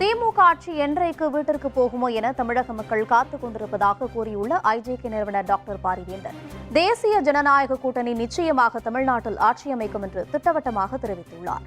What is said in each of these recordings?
திமுக ஆட்சி என்றைக்கு வீட்டிற்கு போகுமோ என தமிழக மக்கள் காத்துக் கொண்டிருப்பதாக கூறியுள்ள ஐஜேகே நிறுவனர் டாக்டர் பாரிவேந்தர். தேசிய ஜனநாயக கூட்டணி நிச்சயமாக தமிழ்நாட்டில் ஆட்சி அமைக்கும் என்று திட்டவட்டமாக தெரிவித்துள்ளார்.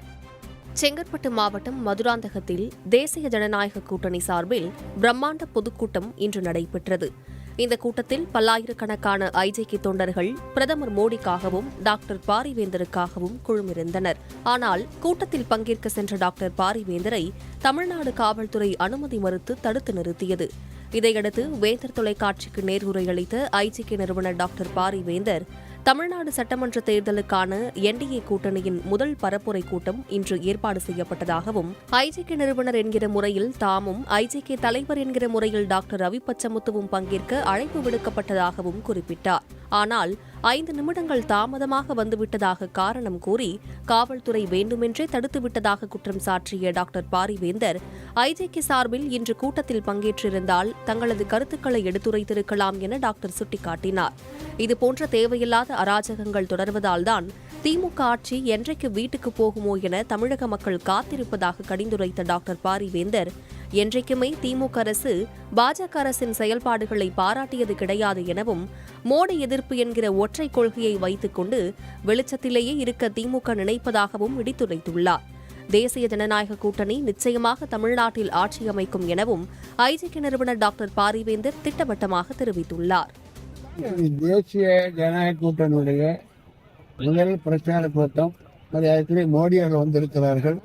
செங்கற்பட்டு மாவட்டம் மதுராந்தகத்தில் தேசிய ஜனநாயக கூட்டணி சார்பில் பிரம்மாண்ட பொதுக்கூட்டம் இன்று நடைபெற்றது. இந்த கூட்டத்தில் பல்லாயிரக்கணக்கான ஐஜேகி தொண்டர்கள் பிரதமர் மோடிக்காகவும் டாக்டர் பாரிவேந்தருக்காகவும் குழுமிருந்தனர். ஆனால் கூட்டத்தில் பங்கேற்க சென்ற டாக்டர் பாரிவேந்தரை தமிழ்நாடு காவல்துறை அனுமதி மறுத்து தடுத்து நிறுத்தியது. இதையடுத்து வேந்தர் தொலைக்காட்சிக்கு நேர்வுரையளித்த ஐஜேகே நிறுவனர் டாக்டர் பாரிவேந்தர் தமிழ்நாடு சட்டமன்ற தேர்தலுக்கான என்டிஏ கூட்டணியின் முதல் பரப்புரை கூட்டம் இன்று ஏற்பாடு செய்யப்பட்டதாகவும் ஐஜேகே நிறுவனர் என்கிற முறையில் தாமும் ஐஜேகே தலைவர் என்கிற முறையில் டாக்டர் ரவி பச்சமுத்துவும் பங்கேற்க அழைப்பு விடுக்கப்பட்டதாகவும் குறிப்பிட்டார். ஆனால் ஐந்து நிமிடங்கள் தாமதமாக வந்துவிட்டதாக காரணம் கூறி காவல்துறை வேண்டுமென்றே தடுத்துவிட்டதாக குற்றம் சாட்டிய டாக்டர் பாரிவேந்தர் ஐஜேகே சார்பில் இன்று கூட்டத்தில் பங்கேற்றிருந்தால் தங்களது கருத்துக்களை எடுத்துரைத்திருக்கலாம் என டாக்டர் சுட்டிக்காட்டினார். இதுபோன்ற தேவையில்லாத அராஜகங்கள் தொடர்வதால்தான் திமுக ஆட்சி என்றைக்கு வீட்டுக்கு போகுமோ என தமிழக மக்கள் காத்திருப்பதாக கடிந்துரைத்த டாக்டர் பாரிவேந்தர் என்றைக்குமே திமுக அரசு பாஜக அரசின் செயல்பாடுகளை பாராட்டியது கிடையாது எனவும் மோடி எதிர்ப்பு என்கிற ஒற்றை கொள்கையை வைத்துக்கொண்டு வெளிச்சத்திலேயே இருக்க திமுக நினைப்பதாகவும் இடித்துரைத்துள்ளார். தேசிய ஜனநாயக கூட்டணி நிச்சயமாக தமிழ்நாட்டில் ஆட்சி அமைக்கும் எனவும் ஐஜேகே நிறுவனர் டாக்டர் பாரிவேந்தர் திட்டவட்டமாக தெரிவித்துள்ளார். தேசிய ஜனநாயக கூட்டணியுடைய முதல் பிரச்சார கூட்டம். மோடி அவர்கள் வந்திருக்கிறார்கள்.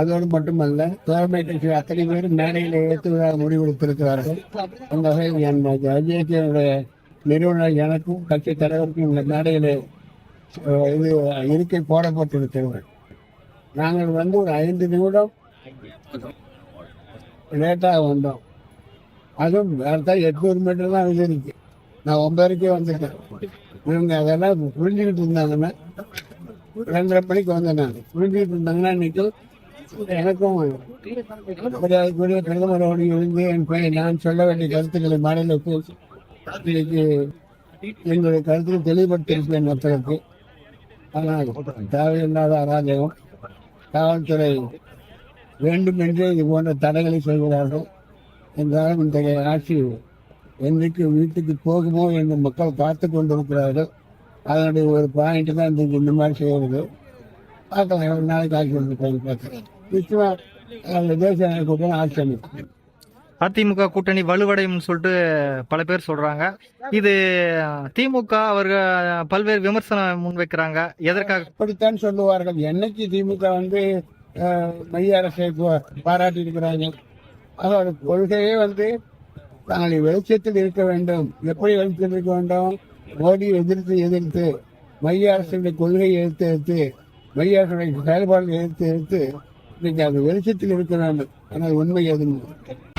அதோடு மட்டுமல்ல தலைமை கட்சி அத்தனை பேரும் மேடையில் ஏற்றுவதாக முடிவெடுத்திருக்கிறார்கள் அந்த வகையில் என் அஜயத்தினுடைய நிறுவனர் எனக்கும் கட்சி தலைவருக்கும் இந்த மேடையில் இது இருக்கை போடப்பட்டிருக்கிறது. நாங்கள் வந்து ஒரு ஐந்து நிமிடம் லேட்டாக வந்தோம். அதுவும் வேறு எட்நூறு மீட்டர் தான் இது இருக்கு. நான் ஒன்பதரைக்கே வந்துட்டேன். இவங்க அதெல்லாம் புரிஞ்சுக்கிட்டு இருந்தாங்கன்னா ரெண்டரை மணிக்கு வந்தேன் நான். புரிஞ்சுக்கிட்டு இருந்தாங்கன்னா இன்னைக்கு எனக்கும் மரியாதைக்குரிய பிரதமரோடு இருந்து என் பையன் நான் சொல்ல வேண்டிய கருத்துக்களை மாநில இன்னைக்கு எங்களுடைய கருத்துக்கு தெளிவுபடுத்தியிருப்பேன் மக்களுக்கு. ஆனால் தேவையில்லாத அராஜகம். காவல்துறை வேண்டும் என்றே இது போன்ற தடைகளை சொல்கிறார்கள் என்றாலும் இன்றைய ஆட்சி என்றைக்கு வீட்டுக்கு போகுமோ என்று மக்கள் பார்த்து கொண்டிருக்கிறார்கள். அதனுடைய ஒரு பாயிண்ட் தான் இந்த இந்த மாதிரி செய்கிறது. பார்க்கலாம் எவ்வளவு நாளைக்கு ஆட்சி வந்து பார்க்குறேன் நிச்சயமா தேசிய கூட்டம் ஆட்சி அமைக்கும் அதிமுக கூட்டணி வலுவடையும்னு சொல்லிட்டு பல பேர் சொல்றாங்க. இது திமுக அவர்கள் பல்வேறு விமர்சனம் முன்வைக்கிறாங்க. எதற்காக? அப்படித்தான் சொல்லுவார்கள். என்னைக்கு திமுக வந்து மைய அரசை பாராட்டி இருக்கிறாங்க அதோட கொள்கையே வந்து தாங்கள் வெளிச்சத்தில் இருக்க வேண்டும். எப்படி வெளிச்சத்தில் இருக்க வேண்டும்? மோடி எதிர்த்து எதிர்த்து மைய அரசுடைய கொள்கையை எதிர்த்து எதிர்த்து மைய அரசுடைய செயல்பாடுகளை எதிர்த்து எதிர்த்து இன்னைக்கு அது வெளிச்சத்தில் இருக்கிறாங்க ஆனால் உண்மை எதுவும்